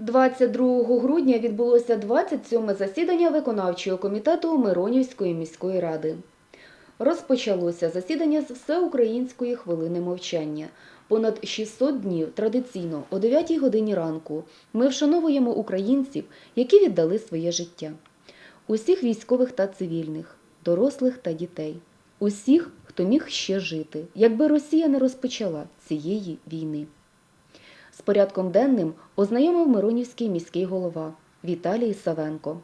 22 грудня відбулося 27 засідання виконавчого комітету Миронівської міської ради. Розпочалося засідання з всеукраїнської хвилини мовчання. Понад 600 днів традиційно о 9 годині ранку ми вшановуємо українців, які віддали своє життя. Усіх військових та цивільних, дорослих та дітей, усіх, хто міг ще жити, якби Росія не розпочала цієї війни. З порядком денним ознайомив Миронівський міський голова Віталій Савенко.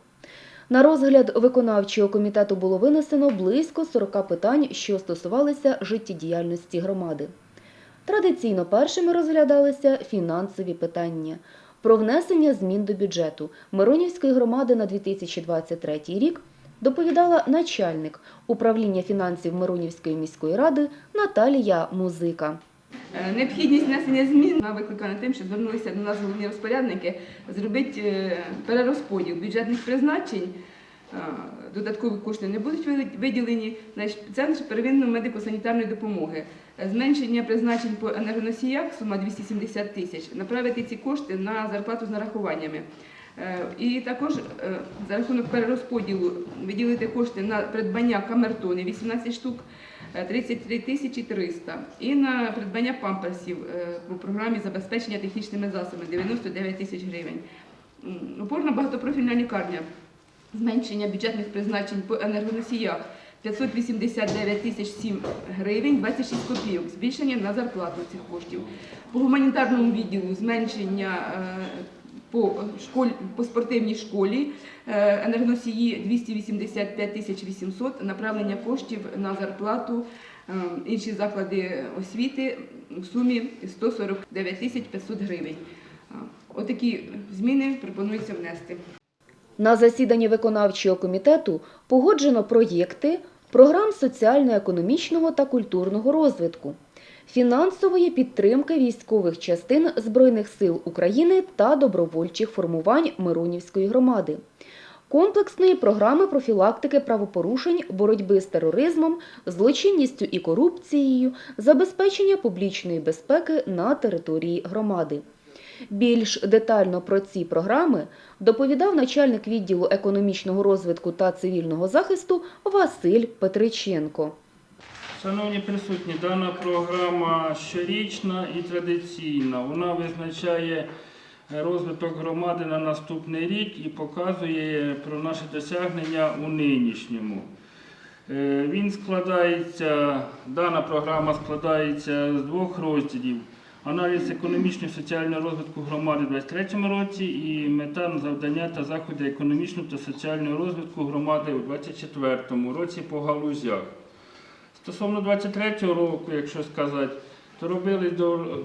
На розгляд виконавчого комітету було винесено близько 40 питань, що стосувалися життєдіяльності громади. Традиційно першими розглядалися фінансові питання про внесення змін до бюджету Миронівської громади на 2023 рік доповідала начальник управління фінансів Миронівської міської ради Наталія Музика. Е, Необхідність внесення змін вона викликана тим, що звернулися до нас головні розпорядники зробити е, перерозподіл бюджетних призначень. Е, Додаткові кошти не будуть виділені на спеціальну первинну медико-санітарної допомоги. Зменшення призначень по енергоносіях, сума 270 тисяч, направити ці кошти на зарплату з нарахуваннями. І також за рахунок перерозподілу виділити кошти на придбання камертони 18 штук, 33 тисячі 300 і на придбання памперсів е, по програмі забезпечення технічними засобами 99 тисяч гривень. Опорна багатопрофільна лікарня. Зменшення бюджетних призначень по енергоносіях 589 тисяч 7 гривень 26 копійок. Збільшення на зарплату цих коштів. По гуманітарному відділу зменшення е, по, школі, по спортивній школі е, енергоносії 285 тисяч 800, направлення коштів на зарплату е, інші заклади освіти в сумі 149 тисяч 500 гривень. Е, Отакі зміни пропонується внести. На засіданні виконавчого комітету погоджено проєкти програм соціально-економічного та культурного розвитку, фінансової підтримки військових частин Збройних сил України та добровольчих формувань Миронівської громади, комплексної програми профілактики правопорушень, боротьби з тероризмом, злочинністю і корупцією, забезпечення публічної безпеки на території громади. Більш детально про ці програми доповідав начальник відділу економічного розвитку та цивільного захисту Василь Петриченко. Шановні присутні, дана програма щорічна і традиційна. Вона визначає розвиток громади на наступний рік і показує про наші досягнення у нинішньому. Е, Він складається, дана програма складається з двох розділів. Аналіз економічного і соціального розвитку громади у 2023 році і мета завдання та заходи економічного та соціального розвитку громади у 2024 році по галузях. Стосовно 23-го року, якщо сказати, то робили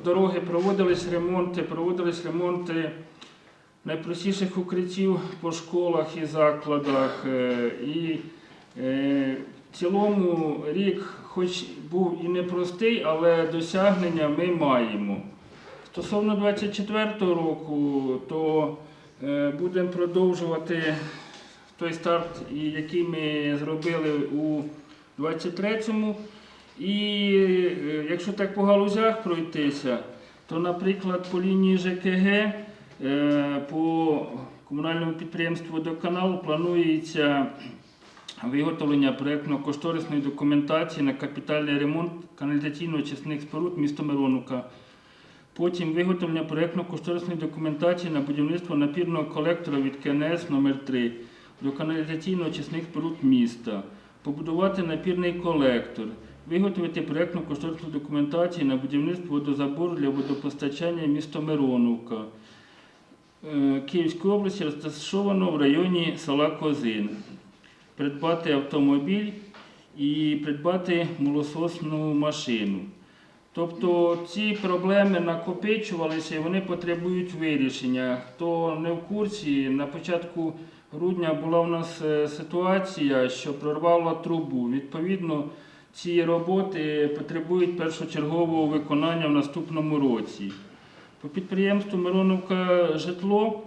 дороги, проводились ремонти, проводились ремонти найпростіших укриттів по школах і закладах. е, І е, в цілому рік, хоч був і непростий, але досягнення ми маємо. Стосовно 24-го року, то е, будемо продовжувати той старт, який ми зробили у 23-му. І е, якщо так по галузях пройтися, то, наприклад, по лінії ЖКГ е, по комунальному підприємству «Водоканал» планується виготовлення проєктно-кошторисної документації на капітальний ремонт каналізаційно-очисних споруд міста Миронівка. Потім виготовлення проєктно-кошторисної документації на будівництво напірного колектора від КНС номер 3 до каналізаційно-очисних споруд міста, побудувати напірний колектор, виготовити проєктно-кошторисну документацію на будівництво водозабору для водопостачання міста Мироновка. Е, Київської області розташовано в районі села Козин. Придбати автомобіль і придбати молососну машину. Тобто ці проблеми накопичувалися і вони потребують вирішення. Хто не в курсі, на початку грудня була у нас е, ситуація, що прорвала трубу. Відповідно, ці роботи потребують першочергового виконання в наступному році. По підприємству Мироновка житло,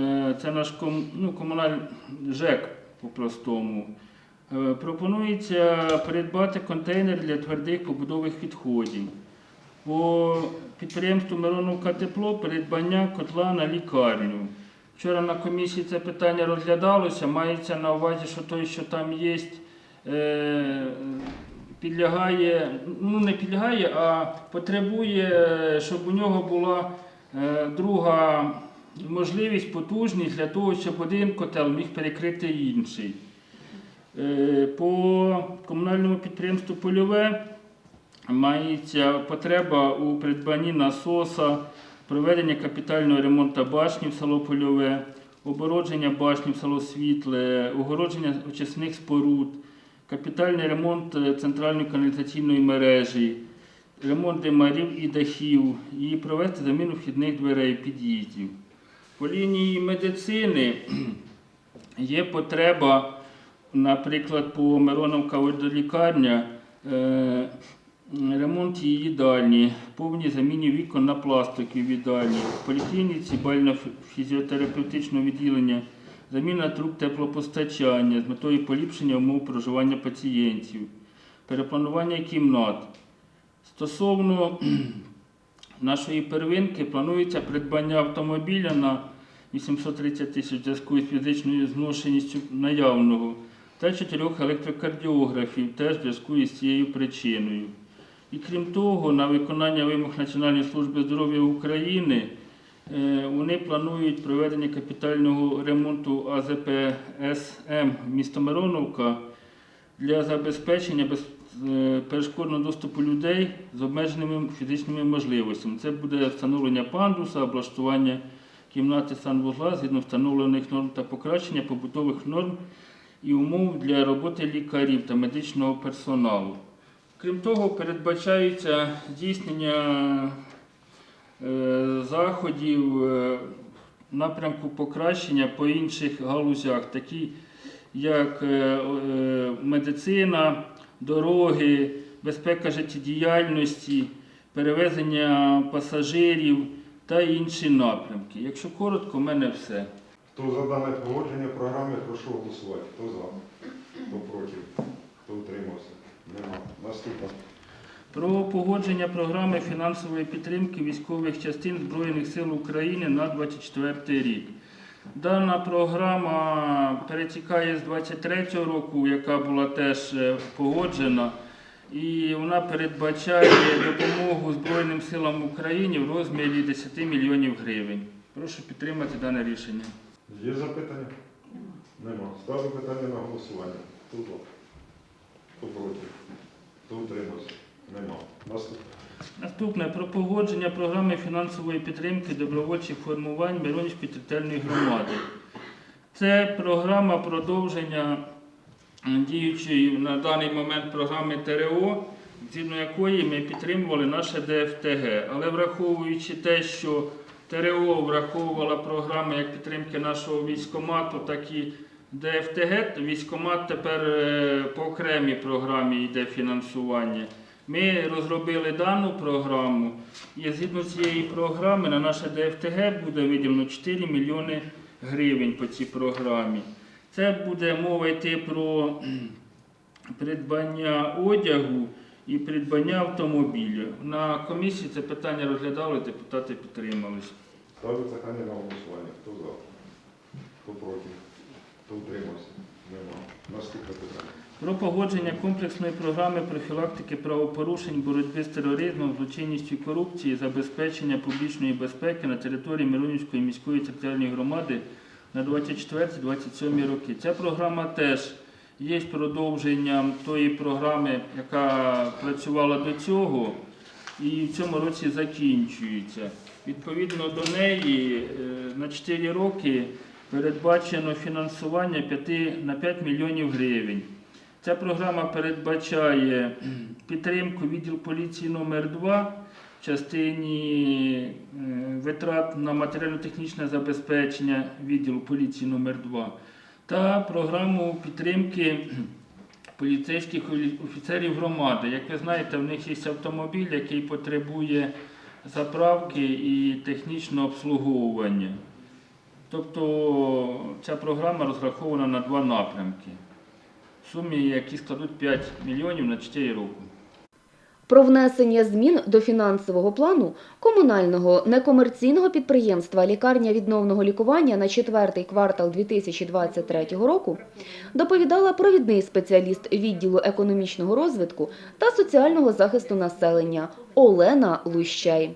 е, це наш ком, ну, комунальний ЖЕК по-простому. Е, Пропонується придбати контейнер для твердих побудових відходів. по підприємству Мироновка Тепло придбання котла на лікарню. Вчора на комісії це питання розглядалося. Мається на увазі, що той, що там є, е, підлягає, ну не підлягає, а потребує, щоб у нього була е, друга можливість, потужність для того, щоб один котел міг перекрити інший. Е, По комунальному підприємству Польове мається потреба у придбанні насоса, проведення капітального ремонту башні в село Польове, обородження башні в село Світле, огородження очисних споруд, капітальний ремонт е, центральної каналізаційної мережі, ремонт димарів і дахів, і провести заміну вхідних дверей під'їздів. По лінії медицини є потреба, наприклад, по Мироновка лікарня, е, ремонт її їдальні, повній заміні вікон на пластикові в їдальні, в поліклініці бально-фізіотерапевтичного відділення, заміна труб теплопостачання з метою поліпшення умов проживання пацієнтів, перепланування кімнат. Стосовно нашої первинки планується придбання автомобіля на 830 тисяч зв'язку з фізичною зношеністю наявного та чотирьох електрокардіографів теж в зв'язку із цією причиною. І крім того, на виконання вимог Національної служби здоров'я України е, вони планують проведення капітального ремонту АЗП-СМ міста Мироновка для забезпечення безперешкодного доступу людей з обмеженими фізичними можливостями. Це буде встановлення пандуса, облаштування кімнати санвузла згідно встановлених норм та покращення побутових норм і умов для роботи лікарів та медичного персоналу. Крім того, передбачається здійснення е, заходів е, в напрямку покращення по інших галузях, такі як е, медицина, дороги, безпека життєдіяльності, перевезення пасажирів та інші напрямки. Якщо коротко, в мене все. Хто за дане погодження програми, прошу голосувати. Хто за? Хто проти? Хто утримався? Нема. Наступне. Про погодження програми фінансової підтримки військових частин Збройних сил України на 24 рік. Дана програма перетікає з 23 року, яка була теж е, погоджена, і вона передбачає допомогу Збройним силам України в розмірі 10 мільйонів гривень. Прошу підтримати дане рішення. Є запитання? Нема. Ставлю питання на голосування. За? Хто проти? Хто утримався? Нема. Наступне. Наступне про погодження програми фінансової підтримки добровольчих формувань Миронівської територіальної громади. Це програма продовження діючої на даний момент програми ТРО, згідно якої ми підтримували наше ДФТГ. Але враховуючи те, що ТРО враховувала програми як підтримки нашого військомату, так і ДФТГ, військомат тепер е, по окремій програмі йде фінансування. Ми розробили дану програму, і згідно цієї програми на наше ДФТГ буде виділено 4 мільйони гривень по цій програмі. Це буде мова йти про придбання одягу і придбання автомобіля. На комісії це питання розглядали, депутати підтримались. Ставлю питання на голосування. Хто за? Хто проти? Хто утримався? Нема. Наступне питання. Про погодження комплексної програми профілактики правопорушень, боротьби з тероризмом, злочинністю корупції, забезпечення публічної безпеки на території Миронівської міської територіальної громади на 24-27 роки. Ця програма теж є продовженням тої програми, яка працювала до цього, і в цьому році закінчується. Відповідно до неї е, на 4 роки передбачено фінансування 5, на 5 мільйонів гривень. Ця програма передбачає підтримку відділ поліції номер 2 в частині е, витрат на матеріально-технічне забезпечення відділу поліції номер 2 та програму підтримки поліцейських офіцерів громади. Як ви знаєте, в них є автомобіль, який потребує заправки і технічного обслуговування. Тобто ця програма розрахована на два напрямки в сумі, які складуть 5 мільйонів на 4 роки. про внесення змін до фінансового плану комунального некомерційного підприємства Лікарня відновного лікування на четвертий квартал 2023 року доповідала провідний спеціаліст відділу економічного розвитку та соціального захисту населення Олена Лущай.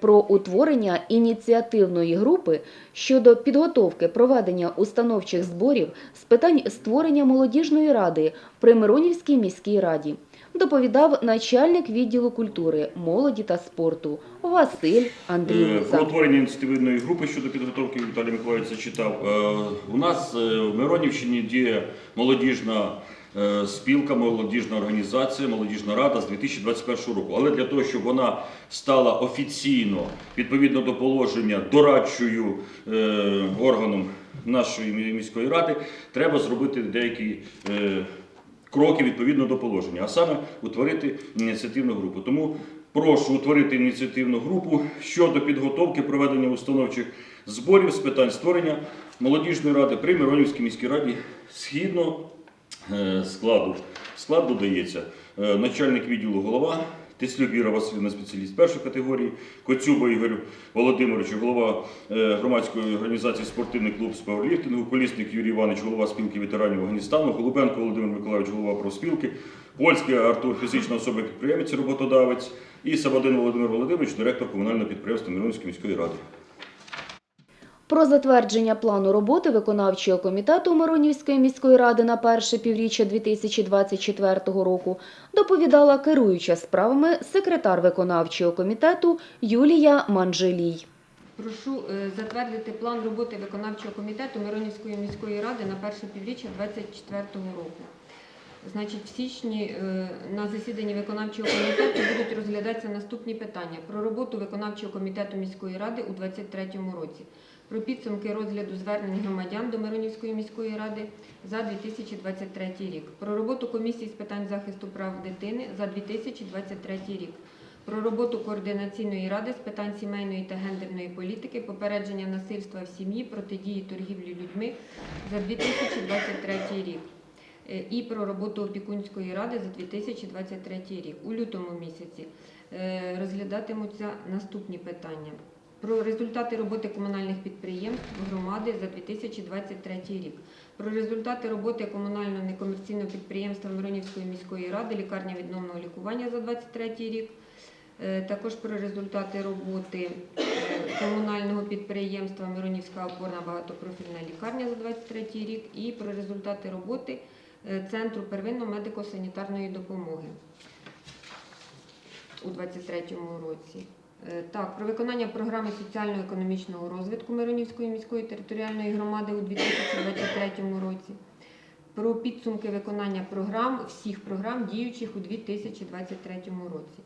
Про утворення ініціативної групи щодо підготовки проведення установчих зборів з питань створення молодіжної ради при Миронівській міській раді доповідав начальник відділу культури, молоді та спорту Василь Е, Андріюца. Про утворення ініціативної групи щодо підготовки Віталій Миколаївич зачитав. Е, У нас е, в Миронівщині діє молодіжна е, спілка, молодіжна організація, молодіжна рада з 2021 року. Але для того, щоб вона стала офіційно, відповідно до положення, дорадчою е, органом нашої міської ради, треба зробити деякі. е, Кроки відповідно до положення, а саме утворити ініціативну групу. Тому прошу утворити ініціативну групу щодо підготовки проведення установчих зборів з питань створення молодіжної ради при Миронівській міській раді згідно е, складу. Склад додається е, начальник відділу голова, Теслюк Віра Васильівна, спеціаліст першої категорії, Коцюба Ігор Володимирович, голова е, громадської організації спортивний клуб з пауерліфтингу, Колісник Юрій Іванович, голова спілки ветеранів Афганістану, Голубенко Володимир Миколаївич, голова профспілки, Польський Артур, фізична особа підприємець, роботодавець, і Сабадин Володимир Володимирович, директор комунального підприємства Миронівської міської ради. Про затвердження плану роботи виконавчого комітету Миронівської міської ради на перше півріччя 2024 року доповідала керуюча справами секретар виконавчого комітету Юлія Манжелій. Прошу е, затвердити план роботи виконавчого комітету Миронівської міської ради на перше півріччя 2024 року. Значить, в січні е, на засіданні виконавчого комітету будуть розглядатися наступні питання про роботу виконавчого комітету міської ради у 2023 році, про підсумки розгляду звернень громадян до Миронівської міської ради за 2023 рік, про роботу комісії з питань захисту прав дитини за 2023 рік про роботу координаційної ради з питань сімейної та гендерної політики, попередження насильства в сім'ї, протидії торгівлі людьми за 2023 рік. Е, І про роботу опікунської ради за 2023 рік. У лютому місяці е, розглядатимуться наступні питання. Про результати роботи комунальних підприємств громади за 2023 рік. Про результати роботи комунального некомерційного підприємства Миронівської міської ради лікарня відновного лікування за 2023 рік. Е, Також про результати роботи комунального підприємства Миронівська опорна багатопрофільна лікарня за 23 рік і про результати роботи е, Центру первинної медико-санітарної допомоги у 23 році. Е, Так, про виконання програми соціально-економічного розвитку Миронівської міської територіальної громади у 2023 році. Про підсумки виконання програм, всіх програм, діючих у 2023 році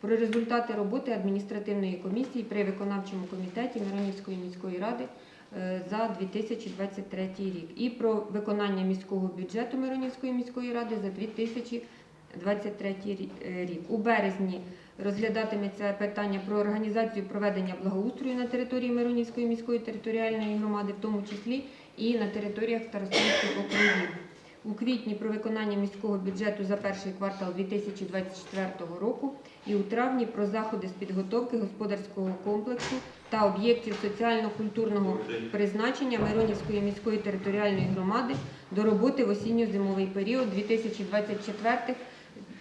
про результати роботи адміністративної комісії при виконавчому комітеті Миронівської міської ради е, за 2023 рік і про виконання міського бюджету Миронівської міської ради за 2023 рі- е, рік. У березні розглядатиметься питання про організацію проведення благоустрою на території Миронівської міської територіальної громади, в тому числі і на територіях старостинських округів. У квітні про виконання міського бюджету за перший квартал 2024 року і у травні про заходи з підготовки господарського комплексу та об'єктів соціально-культурного призначення Миронівської міської територіальної громади до роботи в осінньо-зимовий період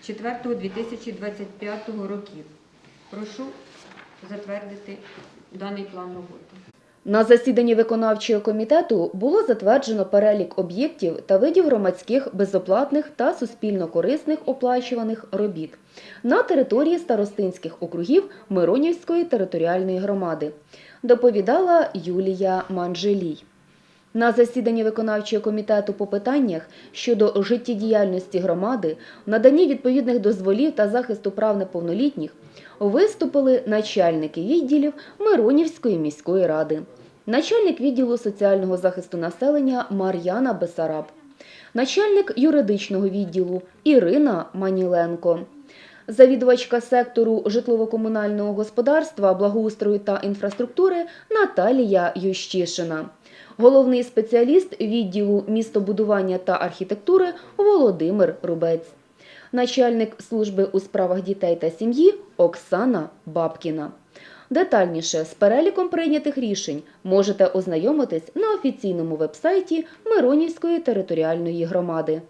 2024-2025 років. Прошу затвердити даний план роботи. На засіданні виконавчого комітету було затверджено перелік об'єктів та видів громадських безоплатних та суспільно корисних оплачуваних робіт на території старостинських округів Миронівської територіальної громади. Доповідала Юлія Манжелій. На засіданні виконавчого комітету по питаннях щодо життєдіяльності громади, наданні відповідних дозволів та захисту прав неповнолітніх виступили начальники відділів Миронівської міської ради, начальник відділу соціального захисту населення Мар'яна Бесараб, начальник юридичного відділу Ірина Маніленко, завідувачка сектору житлово-комунального господарства, благоустрою та інфраструктури Наталія Ющишина, головний спеціаліст відділу містобудування та архітектури Володимир Рубець. начальник служби у справах дітей та сім'ї Оксана Бабкіна. Детальніше з переліком прийнятих рішень можете ознайомитись на офіційному вебсайті Миронівської територіальної громади.